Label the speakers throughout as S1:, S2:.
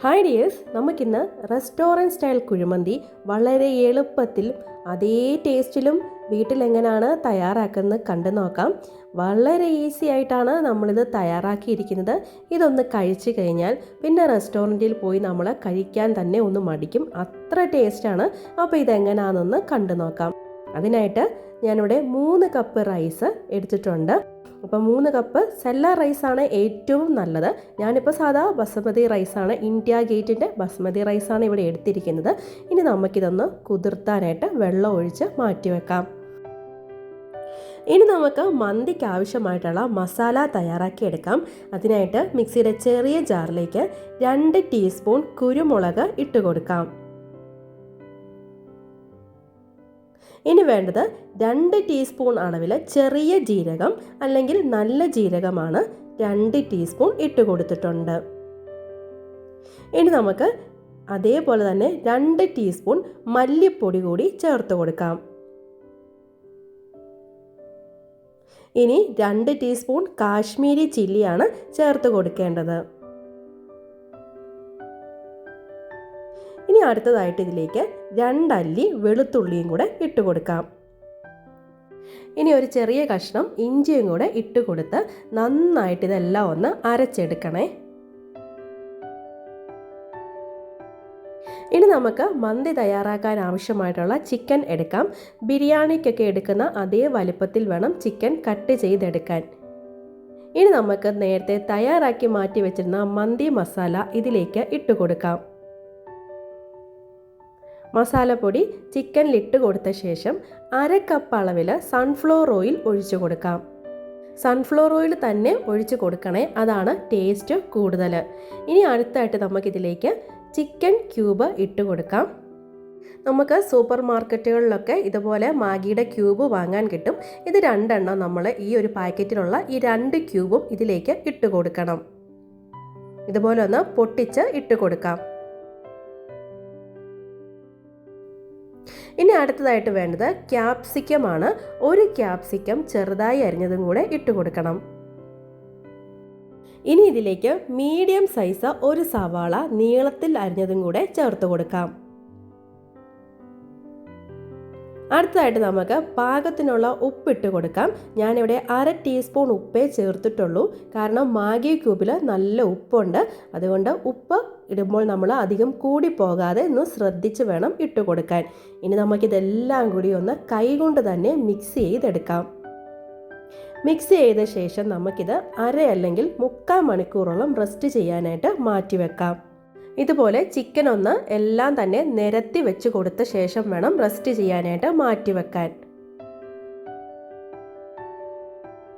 S1: Hi dears നമുക്കിന്ന് restaurant style kuzhimanthi വളരെ എളുപ്പത്തിൽ അതേ ടേസ്റ്റിലും വീട്ടിലെങ്ങനെയാണ് തയ്യാറാക്കുന്നത് കണ്ടു നോക്കാം. വളരെ ഈസി ആയിട്ടാണ് നമ്മളിത് തയ്യാറാക്കിയിരിക്കുന്നത്. ഇതൊന്ന് കഴിച്ചു കഴിഞ്ഞാൽ പിന്നെ റെസ്റ്റോറന്റിൽ പോയി നമ്മൾ കഴിക്കാൻ തന്നെ ഒന്ന് മടിക്കും. അത്ര ടേസ്റ്റാണ് അപ്പോൾ ഇതെങ്ങനെയാണെന്ന് കണ്ടു നോക്കാം. അതിനായിട്ട് ഞാനിവിടെ മൂന്ന് കപ്പ് റൈസ് എടുത്തിട്ടുണ്ട്. അപ്പോൾ മൂന്ന് കപ്പ് സെല്ല റൈസാണ് ഏറ്റവും നല്ലത്. ഞാനിപ്പോൾ സാധാ ബസ്മതി റൈസാണ് ഇന്ത്യ ഗേറ്റിന്റെ ബസ്മതി റൈസാണ് ഇവിടെ എടുത്തിരിക്കുന്നത്. ഇനി നമുക്കിതൊന്ന് കുതിർത്താനായിട്ട് വെള്ളം ഒഴിച്ച് മാറ്റി വെക്കാം. ഇനി നമുക്ക് മന്തിക്ക് ആവശ്യമായിട്ടുള്ള മസാല തയ്യാറാക്കി എടുക്കാം. അതിനായിട്ട് മിക്സിയുടെ ചെറിയ ജാറിലേക്ക് രണ്ട് ടീസ്പൂൺ കുരുമുളക് ഇട്ട് കൊടുക്കാം. ഇനി വേണ്ടത് രണ്ട് ടീസ്പൂൺ അളവിൽ ചെറിയ ജീരകം അല്ലെങ്കിൽ നല്ല ജീരകമാണ് രണ്ട് ടീസ്പൂൺ ഇട്ട് കൊടുത്തിട്ടുണ്ട്. ഇനി നമുക്ക് അതേപോലെ തന്നെ രണ്ട് ടീസ്പൂൺ മല്ലിപ്പൊടി കൂടി ചേർത്ത് കൊടുക്കാം. ഇനി രണ്ട് ടീസ്പൂൺ കാശ്മീരി ചില്ലിയാണ് ചേർത്ത് കൊടുക്കേണ്ടത്. ഇനി അടുത്തതായിട്ട് ഇതിലേക്ക് രണ്ടല്ലി വെളുത്തുള്ളിയും കൂടെ ഇട്ട് കൊടുക്കാം. ഇനി ഒരു ചെറിയ കഷ്ണം ഇഞ്ചിയും കൂടെ ഇട്ട് കൊടുത്ത് നന്നായിട്ട് ഇതെല്ലാം ഒന്ന് അരച്ചെടുക്കണേ. ഇനി നമുക്ക് മന്തി തയ്യാറാക്കാൻ ആവശ്യമായിട്ടുള്ള ചിക്കൻ എടുക്കാം. ബിരിയാണിക്കൊക്കെ എടുക്കുന്ന അതേ വലിപ്പത്തിൽ വേണം ചിക്കൻ കട്ട് ചെയ്തെടുക്കാൻ. ഇനി നമുക്ക് നേരത്തെ തയ്യാറാക്കി മാറ്റി വെച്ചിരുന്ന മന്തി മസാല ഇതിലേക്ക് ഇട്ട് കൊടുക്കാം. മസാലപ്പൊടി ചിക്കനിലിട്ട് കൊടുത്ത ശേഷം അര കപ്പ് അളവിൽ സൺഫ്ലവർ ഓയിൽ ഒഴിച്ചു കൊടുക്കാം. സൺഫ്ലവർ ഓയിൽ തന്നെ ഒഴിച്ച് കൊടുക്കണേ അതാണ് ടേസ്റ്റ് കൂടുതൽ ഇനി അടുത്തായിട്ട് നമുക്കിതിലേക്ക് ചിക്കൻ ക്യൂബ് ഇട്ട് കൊടുക്കാം. നമുക്ക് സൂപ്പർ മാർക്കറ്റുകളിലൊക്കെ ഇതുപോലെ മാഗിയുടെ ക്യൂബ് വാങ്ങാൻ കിട്ടും. ഇത് രണ്ടെണ്ണം നമ്മൾ ഈ ഒരു പാക്കറ്റിലുള്ള ഈ രണ്ട് ക്യൂബും ഇതിലേക്ക് ഇട്ട് കൊടുക്കണം. ഇതുപോലെ ഒന്ന് പൊട്ടിച്ച് ഇട്ട് കൊടുക്കാം. ഇനി അടുത്തതായിട്ട് വേണ്ടത് ക്യാപ്സിക്കമാണ്. ഒരു ക്യാപ്സിക്കം ചെറുതായി അരിഞ്ഞതും കൂടെ ഇട്ട് കൊടുക്കണം. ഇനി ഇതിലേക്ക് മീഡിയം സൈസ് ഒരു സവാള നീളത്തിൽ അരിഞ്ഞതും കൂടെ ചേർത്ത് കൊടുക്കാം. അടുത്തതായിട്ട് നമുക്ക് പാകത്തിനുള്ള ഉപ്പിട്ട് കൊടുക്കാം. ഞാനിവിടെ അര ടീസ്പൂൺ ഉപ്പേ ചേർത്തിട്ടുള്ളൂ. കാരണം മാഗി ക്യൂബിൽ നല്ല ഉപ്പുണ്ട്. അതുകൊണ്ട് ഉപ്പ് ഇടുമ്പോൾ നമ്മൾ അധികം കൂടി പോകാതെ ഒന്ന് ശ്രദ്ധിച്ച് വേണം ഇട്ട് കൊടുക്കാൻ. ഇനി നമുക്കിതെല്ലാം കൂടി ഒന്ന് കൈകൊണ്ട് തന്നെ മിക്സ് ചെയ്തെടുക്കാം. മിക്സ് ചെയ്ത ശേഷം നമുക്കിത് അര അല്ലെങ്കിൽ മുക്കാൽ മണിക്കൂറോളം റെസ്റ്റ് ചെയ്യാനായിട്ട് മാറ്റി വെക്കാം. ഇതുപോലെ ചിക്കൻ ഒന്ന് എല്ലാം തന്നെ നിരത്തി വെച്ച് കൊടുത്ത ശേഷം വേണം റെസ്റ്റ് ചെയ്യാനായിട്ട് മാറ്റി വെക്കാൻ.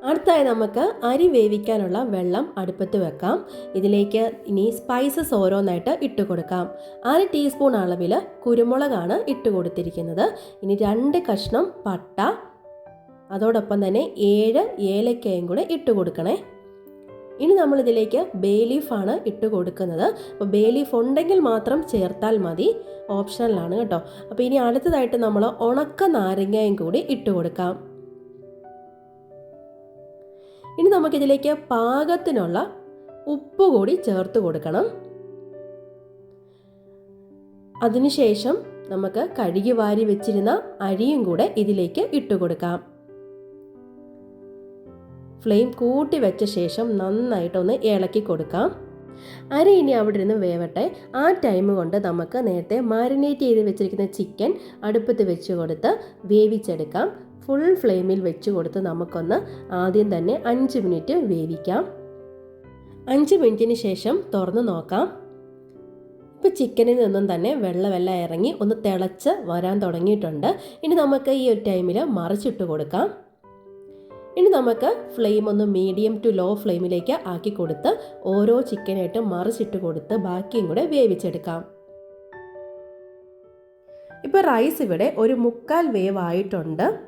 S1: അടുത്തായി നമുക്ക് അരി വേവിക്കാനുള്ള വെള്ളം അടുപ്പത്ത് വെക്കാം. ഇതിലേക്ക് ഇനി സ്പൈസസ് ഓരോന്നായിട്ട് ഇട്ട് കൊടുക്കാം. അര ടീസ്പൂൺ അളവിൽ കുരുമുളകാണ് ഇട്ട് കൊടുത്തിരിക്കുന്നത്. ഇനി രണ്ട് കഷ്ണം പട്ട. അതോടൊപ്പം തന്നെ ഏഴ് ഏലക്കയും കൂടെ ഇട്ട് കൊടുക്കണേ. ഇനി നമ്മളിതിലേക്ക് ബേ ലീഫാണ് ഇട്ട് കൊടുക്കുന്നത്. അപ്പോൾ ബേ ലീഫ് ഉണ്ടെങ്കിൽ മാത്രം ചേർത്താൽ മതി. ഓപ്ഷണലാണ് കേട്ടോ. അപ്പോൾ ഇനി അടുത്തതായിട്ട് നമ്മൾ ഉണക്ക നാരങ്ങയും കൂടി ഇട്ട് കൊടുക്കാം. ഇനി നമുക്കിതിലേക്ക് പാകത്തിനുള്ള ഉപ്പ് കൂടി ചേർത്ത് കൊടുക്കണം. അതിനുശേഷം നമുക്ക് കഴുകി വാരി വെച്ചിരുന്ന അരിയും കൂടെ ഇതിലേക്ക് ഇട്ട് കൊടുക്കാം. ഫ്ലെയിം കൂട്ടി വെച്ച ശേഷം നന്നായിട്ടൊന്ന് ഇളക്കി കൊടുക്കാം. അരി ഇനി അവിടെ ഇരുന്ന് വേവട്ടെ. ആ ടൈം കൊണ്ട് നമുക്ക് നേരത്തെ മാരിനേറ്റ് ചെയ്ത് വെച്ചിരിക്കുന്ന ചിക്കൻ അടുപ്പത്ത് വെച്ച് കൊടുത്ത് വേവിച്ചെടുക്കാം. ഫുൾ ഫ്ലെയിമിൽ വെച്ച് കൊടുത്ത് നമുക്കൊന്ന് ആദ്യം തന്നെ അഞ്ച് മിനിറ്റ് വേവിക്കാം. അഞ്ച് മിനിറ്റിന് ശേഷം തുറന്ന് നോക്കാം. ഇപ്പോൾ ചിക്കനിൽ നിന്നും തന്നെ വെള്ളമെല്ലാം ഇറങ്ങി ഒന്ന് തിളച്ച് വരാൻ തുടങ്ങിയിട്ടുണ്ട്. ഇനി നമുക്ക് ഈ ഒരു ടൈമിൽ മറിച്ചിട്ട് കൊടുക്കാം. ഇനി നമുക്ക് ഫ്ലെയിം ഒന്ന് മീഡിയം ടു ലോ ഫ്ലെയിമിലേക്ക് ആക്കി കൊടുത്ത് ഓരോ ചിക്കനായിട്ട് മറിച്ചിട്ട് കൊടുത്ത് ബാക്കിയും കൂടെ വേവിച്ചെടുക്കാം. ഇപ്പോൾ റൈസ് ഇവിടെ ഒരു മുക്കാൽ വേവ് ആയിട്ടുണ്ട്.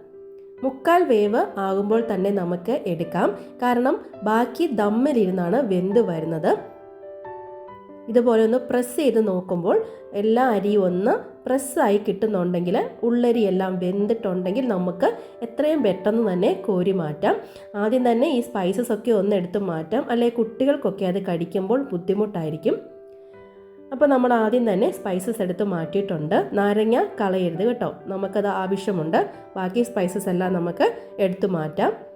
S1: മുക്കാൽ വേവ് ആകുമ്പോൾ തന്നെ നമുക്ക് എടുക്കാം. കാരണം ബാക്കി ദമ്മിലിരുന്നാണ് വെന്ത് വരുന്നത്. ഇതുപോലെ ഒന്ന് പ്രസ് ചെയ്ത് നോക്കുമ്പോൾ എല്ലാ അരിയും ഒന്ന് പ്രസ്സായി കിട്ടുന്നുണ്ടെങ്കിൽ ഉള്ളരി എല്ലാം വെന്തിട്ടുണ്ടെങ്കിൽ നമുക്ക് എത്രയും പെട്ടെന്ന് തന്നെ കോരി മാറ്റാം. ആദ്യം തന്നെ ഈ സ്പൈസസ് ഒക്കെ ഒന്ന് എടുത്ത് മാറ്റാം. അല്ലെങ്കിൽ കുട്ടികൾക്കൊക്കെ അത് കടിക്കുമ്പോൾ ബുദ്ധിമുട്ടായിരിക്കും. അപ്പോൾ നമ്മൾ ആദ്യം തന്നെ സ്പൈസസ് എടുത്ത് മാറ്റിയിട്ടുണ്ട്. നാരങ്ങ കളയരുത് കേട്ടോ. നമുക്കത് ആവശ്യമുണ്ട്. ബാക്കി സ്പൈസസ് എല്ലാം നമുക്ക് എടുത്തു മാറ്റാം.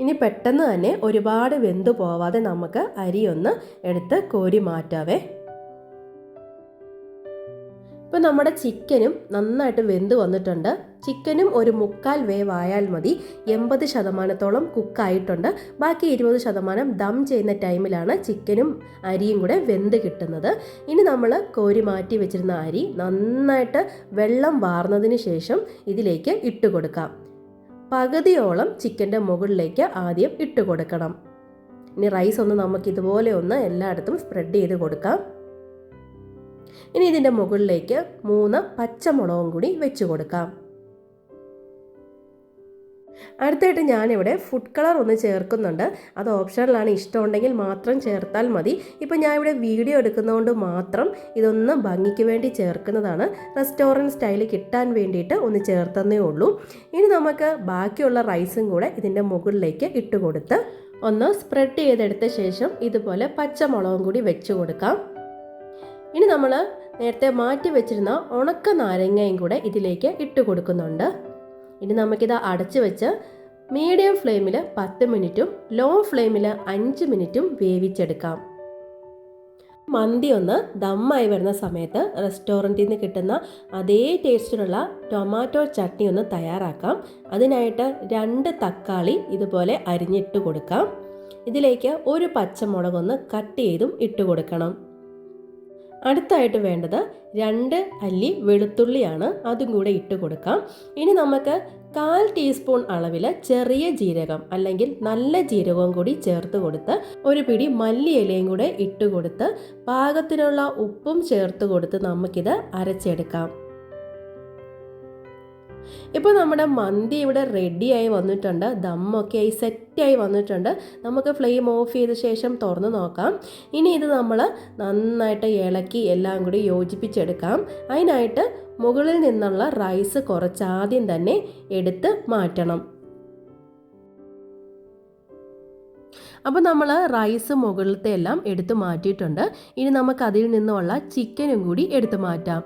S1: ഇനി പെട്ടെന്ന് തന്നെ ഒരുപാട് വെന്തു പോവാതെ നമുക്ക് അരി ഒന്ന് എടുത്ത് കോരി മാറ്റാവേ. ഇപ്പം നമ്മുടെ ചിക്കനും നന്നായിട്ട് വെന്ത് വന്നിട്ടുണ്ട്. ചിക്കനും ഒരു മുക്കാൽ വേവ് ആയാൽ മതി. എൺപത് ശതമാനത്തോളം കുക്കായിട്ടുണ്ട്. ബാക്കി ഇരുപത് ശതമാനം ദം ചെയ്യുന്ന ടൈമിലാണ് ചിക്കനും അരിയും കൂടെ വെന്ത് കിട്ടുന്നത്. ഇനി നമ്മൾ കോരി മാറ്റി വെച്ചിരുന്ന അരി നന്നായിട്ട് വെള്ളം വാർന്നതിന് ശേഷം ഇതിലേക്ക് ഇട്ട് കൊടുക്കാം. പകുതിയോളം ചിക്കന്റെ മുകളിലേക്ക് ആദ്യം ഇട്ട് കൊടുക്കണം. ഇനി റൈസ് ഒന്ന് നമുക്ക് ഇതുപോലെ ഒന്ന് എല്ലായിടത്തും സ്പ്രെഡ് ചെയ്ത് കൊടുക്കാം. ഇനി ഇതിന്റെ മുകളിലേക്ക് മൂന്ന് പച്ചമുളകും കൂടി വെച്ച് കൊടുക്കാം. അടുത്തായിട്ട് ഞാനിവിടെ ഫുഡ് കളർ ഒന്ന് ചേർക്കുന്നുണ്ട്. അത് ഓപ്ഷനിലാണ് ഇഷ്ടമുണ്ടെങ്കിൽ മാത്രം ചേർത്താൽ മതി. ഇപ്പം ഞാൻ ഇവിടെ വീഡിയോ എടുക്കുന്നതുകൊണ്ട് മാത്രം ഇതൊന്ന് ഭംഗിക്ക് വേണ്ടി ചേർക്കുന്നതാണ്. റെസ്റ്റോറന്റ് സ്റ്റൈൽ കിട്ടാൻ വേണ്ടിയിട്ട് ഒന്ന് ചേർത്തന്നേ ഉള്ളൂ. ഇനി നമുക്ക് ബാക്കിയുള്ള റൈസും കൂടെ ഇതിന്റെ മുകളിലേക്ക് ഇട്ട് കൊടുത്ത് ഒന്ന് സ്പ്രെഡ് ചെയ്തെടുത്ത ശേഷം ഇതുപോലെ പച്ചമുളകും കൂടി വെച്ച് കൊടുക്കാം. ഇനി നമ്മൾ നേരത്തെ മാറ്റി വെച്ചിരുന്ന ഉണക്ക നാരങ്ങയും കൂടെ ഇതിലേക്ക് ഇട്ട് കൊടുക്കുന്നുണ്ട്. ഇനി നമുക്കിത് അടച്ചു വെച്ച് മീഡിയം ഫ്ലെയിമിൽ പത്ത് മിനിറ്റും ലോ ഫ്ലെയിമിൽ അഞ്ച് മിനിറ്റും വേവിച്ചെടുക്കാം. മന്തി ഒന്ന് ദമ്മായി വരുന്ന സമയത്ത് റെസ്റ്റോറന്റിൽ നിന്ന് കിട്ടുന്ന അതേ ടേസ്റ്റിലുള്ള ടൊമാറ്റോ ചട്നി ഒന്ന് തയ്യാറാക്കാം. അതിനായിട്ട് രണ്ട് തക്കാളി ഇതുപോലെ അരിഞ്ഞിട്ട് കൊടുക്കാം. ഇതിലേക്ക് ഒരു പച്ചമുളകൊന്ന് കട്ട് ചെയ്തും ഇട്ട് കൊടുക്കണം. അടുത്തായിട്ട് വേണ്ടത് രണ്ട് അല്ലി വെളുത്തുള്ളിയാണ്. അതും കൂടെ ഇട്ട് കൊടുക്കാം. ഇനി നമുക്ക് കാൽ ടീസ്പൂൺ അളവിൽ ചെറിയ ജീരകം അല്ലെങ്കിൽ നല്ല ജീരകവും കൂടി ചേർത്ത് കൊടുത്ത് ഒരു പിടി മല്ലി ഇലയും കൂടെ ഇട്ട് കൊടുത്ത് പാകത്തിനുള്ള ഉപ്പും ചേർത്ത് കൊടുത്ത് നമുക്കിത് അരച്ചെടുക്കാം. ഇപ്പോൾ നമ്മുടെ മന്തി ഇവിടെ റെഡിയായി വന്നിട്ടുണ്ട്. ദമ്മൊക്കെ ആയി സെറ്റായി വന്നിട്ടുണ്ട്. നമുക്ക് ഫ്ലെയിം ഓഫ് ചെയ്ത ശേഷം തുറന്ന് നോക്കാം. ഇനി ഇത് നമ്മൾ നന്നായിട്ട് ഇളക്കി എല്ലാം കൂടി യോജിപ്പിച്ചെടുക്കാം. അതിനായിട്ട് മുകളിൽ നിന്നുള്ള റൈസ് കുറച്ച് ആദ്യം തന്നെ എടുത്ത് മാറ്റണം. അപ്പോൾ നമ്മൾ റൈസ് മുകളിലത്തെ എല്ലാം എടുത്ത് മാറ്റിയിട്ടുണ്ട്. ഇനി നമുക്ക് അതിൽ നിന്നുള്ള ചിക്കനും കൂടി എടുത്ത് മാറ്റാം.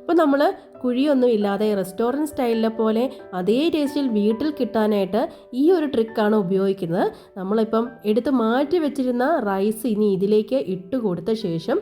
S1: അപ്പോൾ നമ്മൾ കുഴിയൊന്നും ഇല്ലാതെ റെസ്റ്റോറന്റ് സ്റ്റൈലിലെ പോലെ അതേ ടേസ്റ്റിൽ വീട്ടിൽ കിട്ടാനായിട്ട് ഈ ഒരു ട്രിക്കാണ് ഉപയോഗിക്കുന്നത്. നമ്മളിപ്പം എടുത്ത് മാറ്റി വെച്ചിരുന്ന റൈസ് ഇനി ഇതിലേക്ക് ഇട്ട് കൊടുത്ത ശേഷം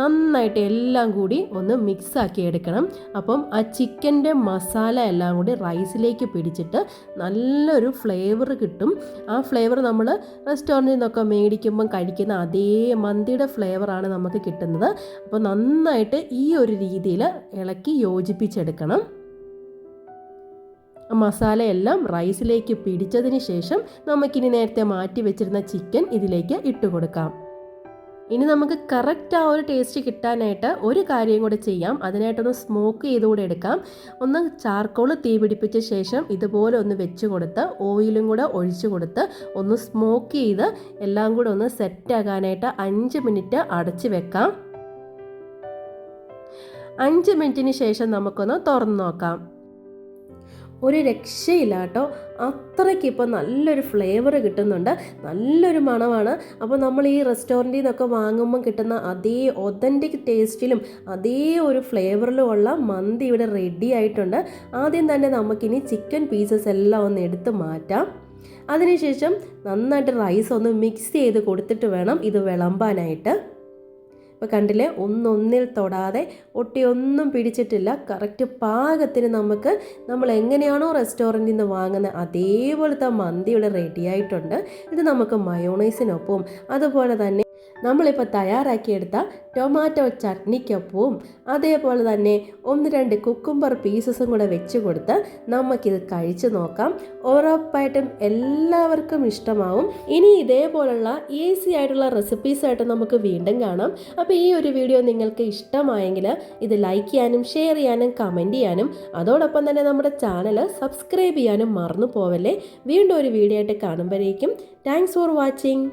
S1: നന്നായിട്ട് എല്ലാം കൂടി ഒന്ന് മിക്സ് ആക്കി എടുക്കണം. അപ്പം ആ ചിക്കന്റെ മസാല എല്ലാം കൂടി റൈസിലേക്ക് പിടിച്ചിട്ട് നല്ലൊരു ഫ്ലേവർ കിട്ടും. ആ ഫ്ലേവർ നമ്മൾ റെസ്റ്റോറന്റിൽ നിന്നൊക്കെ മേടിക്കുമ്പം കഴിക്കുന്ന അതേ മന്തിയുടെ ഫ്ലേവറാണ് നമുക്ക് കിട്ടുന്നത്. അപ്പോൾ നന്നായിട്ട് ഈ ഒരു രീതിയിൽ ഇളക്കി യോജിപ്പിച്ചെടുക്കണം മസാലയെല്ലാം റൈസിലേക്ക് പിടിച്ചതിന് ശേഷം നമുക്കിനി നേരത്തെ മാറ്റി വെച്ചിരുന്ന ചിക്കൻ ഇതിലേക്ക് ഇട്ട് കൊടുക്കാം. ഇനി നമുക്ക് കറക്റ്റ് ആ ഒരു ടേസ്റ്റ് കിട്ടാനായിട്ട് ഒരു കാര്യം കൂടെ ചെയ്യാം. അതിനായിട്ടൊന്ന് സ്മോക്ക് ചെയ്തുകൂടെ എടുക്കാം. ഒന്ന് ചാർക്കോൾ തീ പിടിപ്പിച്ച ശേഷം ഇതുപോലെ ഒന്ന് വെച്ച് കൊടുത്ത് ഓയിലും കൂടെ ഒഴിച്ചു കൊടുത്ത് ഒന്ന് സ്മോക്ക് ചെയ്ത് എല്ലാം കൂടെ ഒന്ന് സെറ്റ് ആകാനായിട്ട് അഞ്ച് മിനിറ്റ് അടച്ച് വെക്കാം. അഞ്ച് മിനിറ്റിന് ശേഷം നമുക്കൊന്ന് തുറന്നു നോക്കാം. ഒരു രക്ഷയില്ല കേട്ടോ. അത്രയ്ക്ക് ഇപ്പോൾ നല്ലൊരു ഫ്ലേവർ കിട്ടുന്നുണ്ട്. നല്ലൊരു മണമാണ്. അപ്പോൾ നമ്മൾ ഈ റെസ്റ്റോറന്റിൽ നിന്നൊക്കെ വാങ്ങുമ്പോൾ കിട്ടുന്ന അതേ ഒതന്റിക് ടേസ്റ്റിലും അതേ ഒരു ഫ്ലേവറിലുമുള്ള മന്തി ഇവിടെ റെഡി ആയിട്ടുണ്ട്. ആദ്യം തന്നെ നമുക്കിനി ചിക്കൻ പീസസ് എല്ലാം ഒന്ന് എടുത്ത് മാറ്റാം. അതിനുശേഷം നന്നായിട്ട് റൈസ് ഒന്ന് മിക്സ് ചെയ്ത് കൊടുത്തിട്ട് വേണം ഇത് വിളമ്പാനായിട്ട്. ഇപ്പോൾ കണ്ടില്ലേ? ഒന്നൊന്നിൽ തൊടാതെ ഒട്ടിയൊന്നും പിടിച്ചിട്ടില്ല. കറക്റ്റ് പാകത്തിന് നമുക്ക് നമ്മൾ എങ്ങനെയാണോ റെസ്റ്റോറന്റിൽ നിന്ന് വാങ്ങുന്നത് അതേപോലത്തെ മന്തി ഇവിടെ റെഡിയായിട്ടുണ്ട് ഇത് നമുക്ക് മയോണൈസിനൊപ്പം അതുപോലെ തന്നെ നമ്മളിപ്പോൾ തയ്യാറാക്കിയെടുത്ത ടൊമാറ്റോ ചട്നിക്കൊപ്പവും അതേപോലെ തന്നെ ഒന്ന് രണ്ട് കുക്കുംബർ പീസസും കൂടെ വെച്ച് കൊടുത്ത് നമുക്കിത് കഴിച്ചു നോക്കാം. ഉറപ്പായിട്ടും എല്ലാവർക്കും ഇഷ്ടമാവും. ഇനി ഇതേപോലുള്ള ഈസി ആയിട്ടുള്ള റെസിപ്പീസായിട്ട് നമുക്ക് വീണ്ടും കാണാം. അപ്പോൾ ഈ ഒരു വീഡിയോ നിങ്ങൾക്ക് ഇഷ്ടമായെങ്കിൽ ഇത് ലൈക്ക് ചെയ്യാനും ഷെയർ ചെയ്യാനും കമന്റ് ചെയ്യാനും അതോടൊപ്പം തന്നെ നമ്മുടെ ചാനൽ സബ്സ്ക്രൈബ് ചെയ്യാനും മറന്നു പോവല്ലേ? വീണ്ടും ഒരു വീഡിയോ ആയിട്ട് കാണുമ്പോഴേക്കും താങ്ക്സ് ഫോർ വാച്ചിങ്